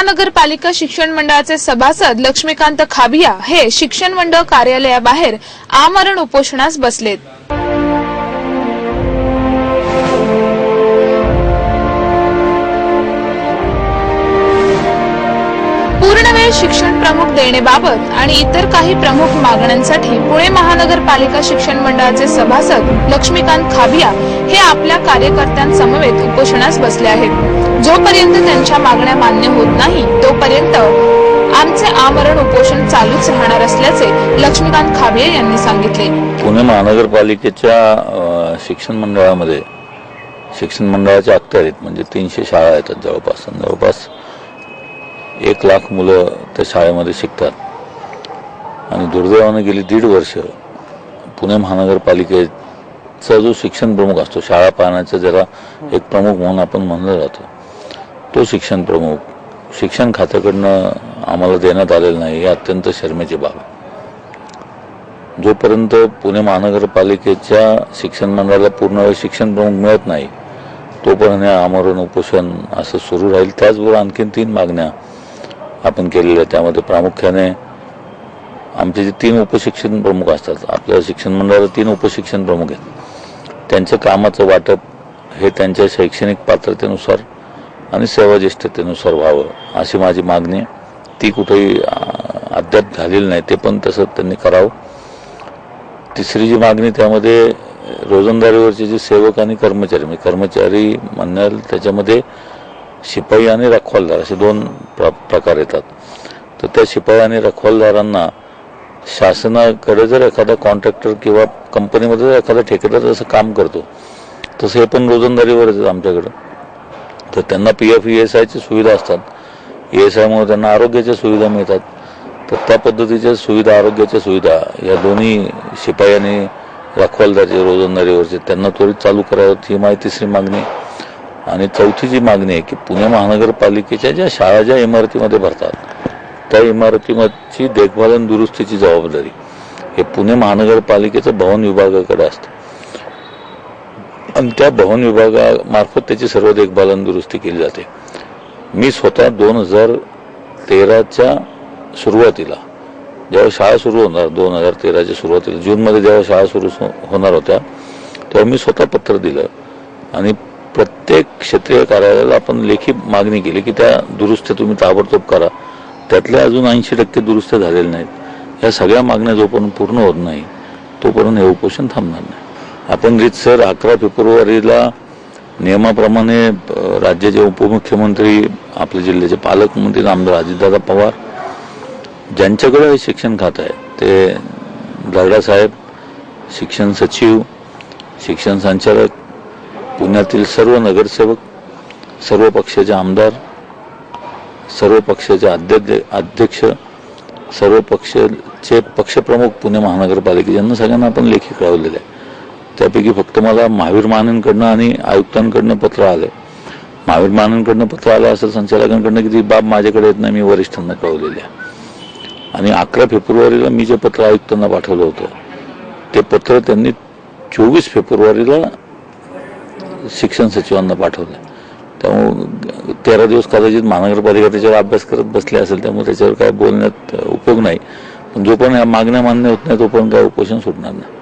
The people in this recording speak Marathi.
महानगरपालिका शिक्षण मंडळाचे सभासद लक्ष्मीकांत खाबिया हे शिक्षण मंडळ कार्यालयाबाहेर आमरण उपोषणास बसलेत. पूर्णवेळ शिक्षण प्रमुख देणेबाबत आणि इतर काही प्रमुख मागण्यांसाठी पुणे महानगरपालिका शिक्षण मंडळाचे सभासद लक्ष्मीकांत खाबिया हे आपल्या कार्यकर्त्यांसमवेत उपोषणास बसले आहेत. जोपर्यंत त्यांच्या मागण्या मान्य होत नाही तोपर्यंत आमचे आमरण उपोषण चालूच राहणार असल्याचे लक्ष्मीकांत खाबिया यांनी सांगितले. पुणे महानगरपालिकेच्या शिक्षण मंडळामध्ये शिक्षण मंडळाच्या अखत्यारीत म्हणजे तीनशे शाळा येतात जवळपास. जवळपास एक लाख मुलं त्या शाळेमध्ये शिकतात. आणि दुर्दैवानं गेली दीड वर्ष पुणे महानगरपालिकेचा जो शिक्षण प्रमुख असतो शाळा पाहण्याचा जरा एक प्रमुख म्हणून आपण म्हणलं जातो. तो शिक्षण प्रमुख शिक्षण खात्याकडनं आम्हाला देण्यात आलेलं नाही ही अत्यंत शर्मेची बाब आहे. जोपर्यंत पुणे महानगरपालिकेच्या शिक्षण मंडळाला पूर्ण वेळ शिक्षण प्रमुख मिळत नाही तोपर्यंत आमरण उपोषण असं सुरू राहील. त्याचबरोबर आणखीन तीन मागण्या आपण केलेलं त्यामध्ये प्रामुख्याने आमचे जे तीन उपशिक्षण प्रमुख असतात आपल्या शिक्षण मंडळाला तीन उपशिक्षण प्रमुख आहेत. त्यांच्या कामाचं वाटप हे त्यांच्या शैक्षणिक पात्रतेनुसार आणि सेवाज्येष्ठतेनुसार व्हावं अशी माझी मागणी ती कुठेही अद्याप झालेली नाही ते पण तसं त्यांनी करावं. तिसरी जी मागणी त्यामध्ये रोजंदारीवरचे जे सेवक आणि कर्मचारी म्हणजे कर्मचारी म्हणाल त्याच्यामध्ये शिपाई आणि रखवालदार असे दोन प्रकार येतात. तर त्या शिपाई आणि रखवालदारांना शासनाकडे जर एखादा कॉन्ट्रॅक्टर किंवा कंपनीमध्ये जर एखादा ठेकेदार जसं काम करतो तसं हे पण रोजंदारीवरच येतात आमच्याकडं. तर त्यांना पी एफ ई एस आयची सुविधा असतात. ई एस आयमुळे त्यांना आरोग्याच्या सुविधा मिळतात. तर त्या पद्धतीच्या सुविधा आरोग्याच्या सुविधा या दोन्ही शिपाई आणि रखवालदारचे रोजंदारीवरचे त्यांना त्वरित चालू करावं ही माहिती श्री मागणी. आणि चौथी जी मागणी आहे की पुणे महानगरपालिकेच्या ज्या शाळा ज्या इमारतीमध्ये भरतात त्या इमारतीची देखभाल आणि दुरुस्तीची जबाबदारी हे पुणे महानगरपालिकेचं भवन विभागाकडे असतं. आणि त्या भवन विभागामार्फत त्याची सर्व देखभाल आणि दुरुस्ती केली जाते. मी स्वतः दोन हजार तेराच्या सुरुवातीला जेव्हा शाळा सुरू होणार दोन हजार तेराच्या सुरुवातीला जूनमध्ये जेव्हा शाळा सुरू होणार होत्या तेव्हा मी स्वतः पत्र दिलं आणि प्रत्येक क्षेत्रीय कार्यालयाला आपण लेखी मागणी केली की त्या दुरुस्त्या तुम्ही ताबडतोब करा. त्यातल्या अजून ऐंशी टक्के दुरुस्त्या झालेल्या नाहीत. या सगळ्या मागण्या जोपर्यंत पूर्ण होत नाही तोपर्यंत हे उपोषण थांबणार नाही. आपण रीतसर अकरा फेब्रुवारीला नियमाप्रमाणे राज्याचे उपमुख्यमंत्री आपल्या जिल्ह्याचे पालकमंत्री आमदार अजितदादा पवार ज्यांच्याकडे हे शिक्षण खातं आहे ते दर्डासाहेब शिक्षण सचिव शिक्षण संचालक पुण्यातील सर्व नगरसेवक सर्व पक्षाचे आमदार सर्व पक्षाचे अध्यक्ष अध्यक्ष सर्व पक्षाचे पक्षप्रमुख पुणे महानगरपालिके यांना सगळ्यांना आपण लेखी कळवलेले आहे. त्यापैकी फक्त मला महावीर महानंकडनं आणि आयुक्तांकडनं पत्र आलंय. महावीर महानंकडनं पत्र आलं असेल संचालकांकडनं की ती बाब माझ्याकडे येत नाही मी वरिष्ठांना कळवलेली आहे. आणि अकरा फेब्रुवारीला मी जे पत्र आयुक्तांना पाठवलं होतं ते पत्र त्यांनी चोवीस फेब्रुवारीला शिक्षण सचिवांना पाठवलं. त्यामुळे तेरा दिवस कदाचित महानगरपालिका त्याच्यावर अभ्यास करत बसले असेल त्यामुळे त्याच्यावर काय बोलण्यात उपयोग नाही. पण जोपर्यंत मागण्या मान्य होत नाही तोपर्यंत काय उपोषण सुटणार नाही.